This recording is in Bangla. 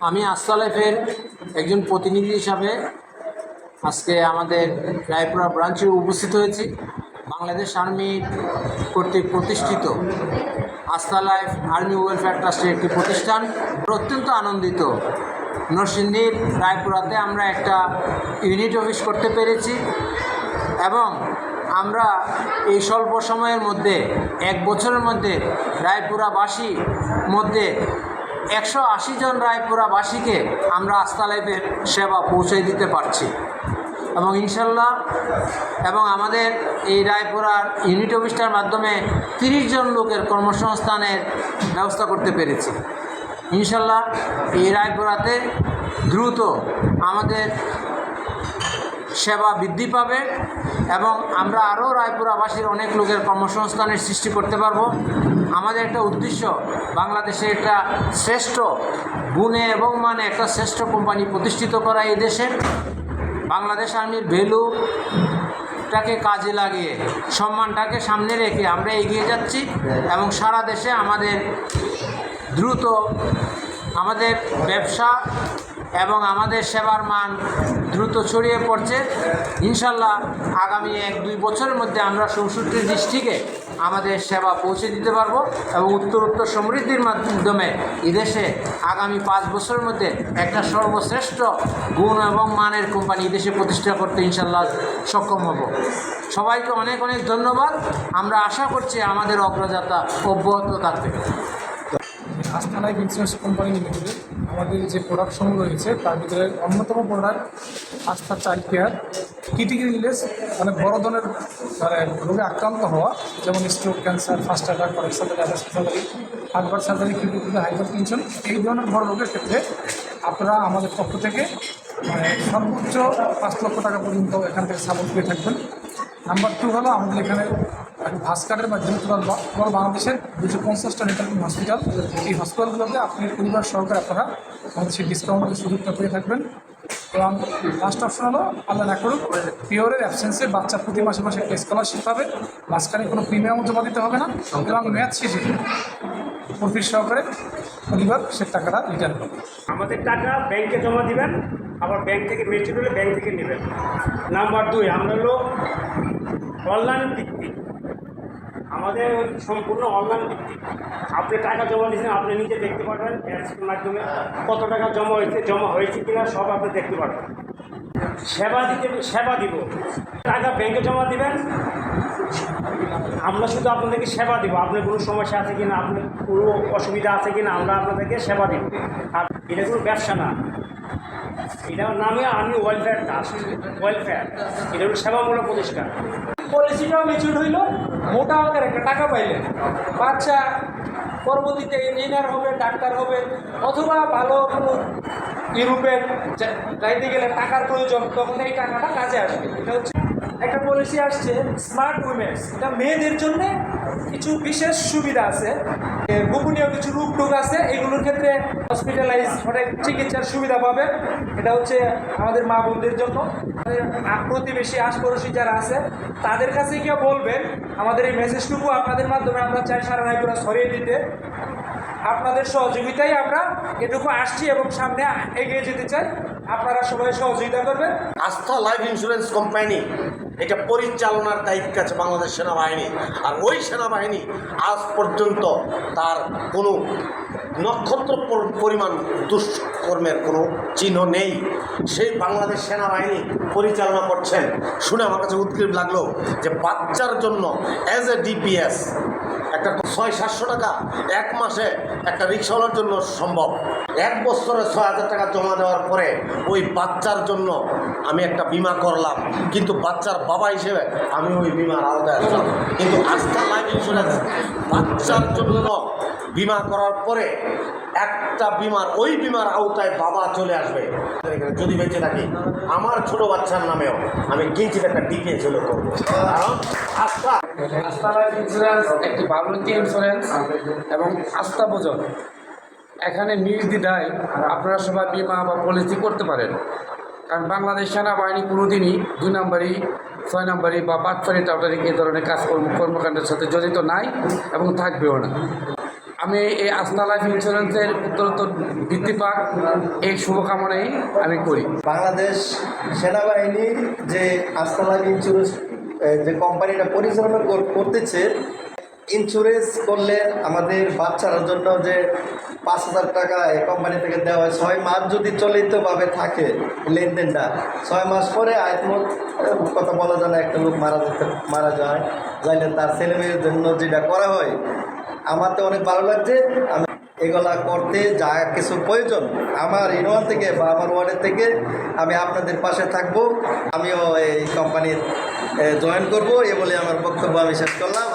আমি আস্তালাইফের একজন প্রতিনিধি হিসাবে আজকে আমাদের রায়পুরা ব্রাঞ্চে উপস্থিত হয়েছি। বাংলাদেশ আর্মি কর্তৃক প্রতিষ্ঠিত আস্থা লাইফ আর্মি ওয়েলফেয়ার ট্রাস্টের একটি প্রতিষ্ঠান। অত্যন্ত আনন্দিত। নরসিংদীর রায়পুরাতে আমরা একটা ইউনিট অফিস করতে পেরেছি এবং আমরা এই স্বল্প সময়ের মধ্যে, এক বছরের মধ্যে রায়পুরাবাসী মধ্যে একশো আশি জন রায়পুরাবাসীকে আমরা আস্থা লাইফের সেবা পৌঁছে দিতে পারছি। এবং ইনশাল্লাহ, এবং আমাদের এই রায়পুরার ইউনিট অফিসটার মাধ্যমে তিরিশ জন লোকের কর্মসংস্থানের ব্যবস্থা করতে পেরেছি। ইনশাল্লাহ, এই রায়পুরাতে দ্রুত আমাদের সেবা বৃদ্ধি পাবে। এবং আমরা আরও রায়পুরাবাসীর অনেক লোকের কর্মসংস্থানের সৃষ্টি করতে পারব। আমাদের একটা উদ্দেশ্য, বাংলাদেশে একটা শ্রেষ্ঠ গুণে এবং মানে একটা শ্রেষ্ঠ কোম্পানি প্রতিষ্ঠিত করা এই দেশে বাংলাদেশ আর্মির ভ্যালুটাকে কাজে লাগিয়ে, সম্মানটাকে সামনে রেখে আমরা এগিয়ে যাচ্ছি এবং সারা দেশে আমাদের দ্রুত আমাদের ব্যবসা এবং আমাদের সেবার মান দ্রুত ছড়িয়ে পড়ছে। ইনশাল্লাহ আগামী এক দুই বছরের মধ্যে আমরা চৌষট্টি ডিস্ট্রিক্টে আমাদের সেবা পৌঁছে দিতে পারব এবং উত্তর উত্তর সমৃদ্ধির মাধ্যমে এদেশে আগামী পাঁচ বছরের মধ্যে একটা সর্বশ্রেষ্ঠ গুণ এবং মানের কোম্পানি এদেশে প্রতিষ্ঠা করতে ইনশাল্লাহ সক্ষম হব। সবাইকে অনেক অনেক ধন্যবাদ। আমরা আশা করছি আমাদের অগ্রযাত্রা অব্যাহত থাকবে। আস্থা লাইফ ইন্স্যুরেন্স কোম্পানি লিমিটেডে আমাদের যে প্রোডাক্টসমূহ রয়েছে, তার ভিতরে অন্যতম প্রোডাক্ট আস্থা চাইল্ড কেয়ার ক্রিটিক্যাল ইলেস মানে বড় ধরনের মানে রোগে আক্রান্ত হওয়া, যেমন stroke cancer first attack surgery surgery হার্টবার surgery critical hypertension এই ধরনের বড় রোগের ক্ষেত্রে আপনারা আমাদের পক্ষ থেকে মানে সর্বোচ্চ পাঁচ লক্ষ টাকা পর্যন্ত এখান থেকে সাপোর্ট পেয়ে থাকবেন। নাম্বার টু হলো আমাদের এখানে ভাস কার্ডের মাধ্যমে বা- টোটাল বাংলাদেশের দুশো পঞ্চাশটা নেটওয়ার্কিং হসপিটাল এই হসপিটালগুলোতে আপনি পরিবার সহকারে আপনারা সেই ডিসকাউন্টের সুযোগটা পেয়ে থাকবেন। এবং লাস্ট অপশন হলো, আল্লাহ না করুক পিওরের অ্যাবসেন্সে বাচ্চা প্রতি মাসে মাসে একটা স্কলারশিপ পাবে। মাঝখানে কোনো প্রিমিয়াম জমা দিতে হবে না। এবং ম্যাথ শেষে প্রফিট সহকারে পরিবার সে টাকাটা রিটার্ন পাবে আমাদের টাকা ব্যাংকে জমা দিবেন, আবার ব্যাংক থেকে মেচুর হলে ব্যাংক থেকে নেবেন। নাম্বার দুই, আমরা হলো অনলাইন ভিত্তিক। আমাদের সম্পূর্ণ অনলাইন আপনি টাকা জমা দিয়েছেন, আপনি নিজে দেখতে পারবেন অ্যাপসের মাধ্যমে কত টাকা জমা হয়েছে জমা হয়েছে কিনা সব আপনি দেখতে পারবেন। সেবা দিতে, সেবা দিব। টাকা ব্যাংকে জমা দিবেন, আমরা শুধু আপনাদেরকে সেবা দিব। আপনার কোনো সমস্যা আছে কিনা, আপনার কোনো অসুবিধা আছে কিনা, আমরা আপনাদেরকে সেবা দিব। আর এটা কোনো ব্যবসা না। এটার নামে আমি ওয়েলফেয়ার ওয়েলফেয়ার এটা হলো সেবামূলক প্রতিষ্ঠান। পলিসিটাও মেচুর হইল। মোটা অঙ্কের একটা টাকা পাইলেন। বাচ্চা, পরবর্তীতে ইঞ্জিনিয়ার হবে ডাক্তার হবে, অথবা ভালো কোনো ইউরোপের যাইতে গেলে টাকার প্রয়োজন, তখন এই টাকাটা কাজে আসবে। এটা হচ্ছে একটা পলিসি আসছে স্মার্ট উইমেন্স এটা মেয়েদের জন্য কিছু বিশেষ সুবিধা আছে। গোপনীয় কিছু রূপ টুক আছে, এগুলোর ক্ষেত্রে হসপিটালাইজ অনেক চিকিৎসার সুবিধা পাবে। এটা হচ্ছে আমাদের মা বোনদের জন্য। প্রতিবেশী আশপড়শি যারা আছে, তাদের কাছে গিয়ে বলবেন, আমাদের এই মেসেজটুকু আপনাদের মাধ্যমে আমরা চাই সারা রায়পুরা ছড়িয়ে দিতে। আপনাদের সহযোগিতায় আমরা এটুকু আসছি এবং সামনে এগিয়ে যেতে চাই। আপনারা সবাই সহযোগিতা করবেন। আস্থা লাইফ ইন্স্যুরেন্স কোম্পানি এটা পরিচালনার দায়িত্ব আছে বাংলাদেশ সেনাবাহিনী। আর ওই সেনাবাহিনী আজ পর্যন্ত তার কোনো নক্ষত্র পরিমাণ দুষ্কর্মের কোনো চিহ্ন নেই। সেই বাংলাদেশ সেনাবাহিনী পরিচালনা করছেন। শুনে আমার কাছে উদ্গ্রীব লাগল যে বাচ্চার জন্য অ্যাজ এ ডিপিএস একটা ছয় সাতশো টাকা এক মাসে একটা রিক্সাওয়ালার জন্য সম্ভব। এক বছরে ছয় হাজার টাকা জমা দেওয়ার পরে ওই বাচ্চার জন্য আমি একটা বিমা করলাম। কিন্তু বাচ্চার বাবা হিসেবে আমি ওই বিমার আওতায় আসলাম। কিন্তু আস্থা লাইফ ইন্স্যুরেন্স বাচ্চার জন্য বিমা করার পরে একটা বিমার, ওই বিমার আওতায় বাবা চলে আসবে। যদি বেঁচে থাকি, আমার ছোট বাচ্চার নামেও আমি কিঞ্চিত একটা ডিপিএস হলে করব। কারণ আস্থা আস্থা লাইফ ইন্স্যুরেন্স একটি ভাবনীতি ইন্স্যুরেন্স এবং আস্থা বোঝন এখানে নির্দ্বিধায় আপনারা সবাই বিমা বা পলিসি করতে পারেন। কারণ বাংলাদেশ সেনাবাহিনী কোনোদিনই দুই নম্বরই, ছয় নম্বরই বা বাটফারি টাউটারি এই ধরনের কাজকর্ম কর্মকাণ্ডের সাথে জড়িত নাই এবং থাকবেও না। আমি এই আস্থা লাইফ ইন্স্যুরেন্সের উত্তরোত্তর বৃদ্ধি পাক এই শুভকামনাই আমি করি। বাংলাদেশ সেনাবাহিনী যে আস্তালাগ ইন্স্যুরেন্স যে কোম্পানিটা পরিচালনা কর- করতেছে ইন্স্যুরেন্স করলে আমাদের বাচ্চার জন্য যে পাঁচ হাজার টাকা এই কোম্পানি থেকে দেওয়া হয়, ছয় মাস যদি চলিতভাবে থাকে লেনদেনটা, ছয় মাস পরে আয়তমত কথা বলা যায় না, একটা লোক মারা যেতে, মারা যায়, যাইলে তার ছেলেমেয়ের জন্য যেটা করা হয় আমার তো অনেক ভালো লাগছে। আমি এগুলা করতে যা কিছু প্রয়োজন, আমার ইউনিয়ন থেকে বা আমার ওয়ার্ডের থেকে আমি আপনাদের পাশে থাকব। আমিও এই কোম্পানির জয়েন করব এ বলে আমার বক্তব্য আমি শেষ করলাম।